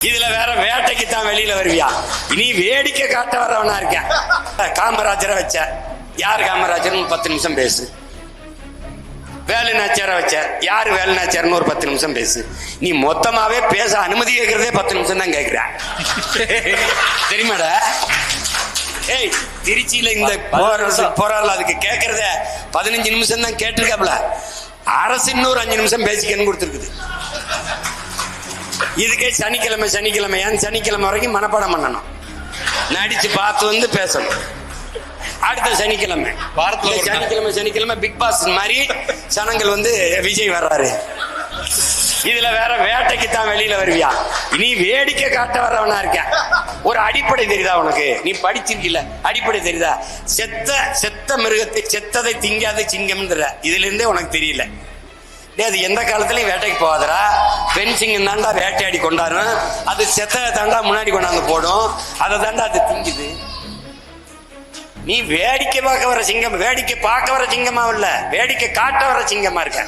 இதுல வேற வேட்டைக்கு தான் வெளியில வருவியா? நீ வேடிக்கை காட்ட வரவனா இருக்க காமராஜரை வச்ச. யார் காமராஜர் பத்து நிமிஷம் பேசு. வேலு நாச்சியாரை வச்ச. யார் வேலு நாச்சியார்னு ஒரு பத்து நிமிஷம் பேசு. நீ மொத்தமாவே பேச அனுமதி கேட்கறதே பத்து நிமிஷம் தான் கேட்கிற தெரியுமாடா? ஏய் திருச்சியில இந்த போராடல அதுக்கு கேட்கறத பதினஞ்சு நிமிஷம் தான் கேட்டிருக்காப்ல. அரசு இன்னொரு அஞ்சு நிமிஷம் பேசிக்கன்னு கொடுத்துருக்குது. இதுக்கே சனிக்கிழமை சனிக்கிழமை. ஏன் சனிக்கிழமை வரைக்கும் மனப்பாடம் பண்ணணும். நடிச்சு பார்த்து வந்து பேசணும். அடுத்த சனிக்கிழமை. வாரத்துல. சனிக்கிழமை சனிக்கிழமை பிக் பாஸ் மாதிரி ஜனங்கள் வந்து விஜய் வர்றாரு. இதுல வேற வேட்டைக்கு தான் வெளியில வருவியா? நீ வேடிக்கை காட்ட வரவனா இருக்க ஒரு அடிப்படை தெரியுதா உனக்கு? நீ படிச்சிருக்கீல அடிப்படை தெரியுதா? செத்த செத்த மிருகத்தை செத்ததை திங்காத சிங்கம்ன்ற இதுல இருந்தே உனக்கு தெரியல. டேய், அது எந்த காலத்துலயும் வேட்டைக்கு போகாதரா பெண் சிங்கம் தாண்டா வேட்டையாடி கொண்டாடும் அது செத்த தாண்டா முன்னாடி கொண்டாந்து போடும். அதை தாண்டா அது திங்குது. நீ வேடிக்கை பார்க்க வர சிங்கம் வேடிக்கை பார்க்க வர சிங்கமா இல்ல. வேடிக்கை காட்ட வர சிங்கமா இருக்க.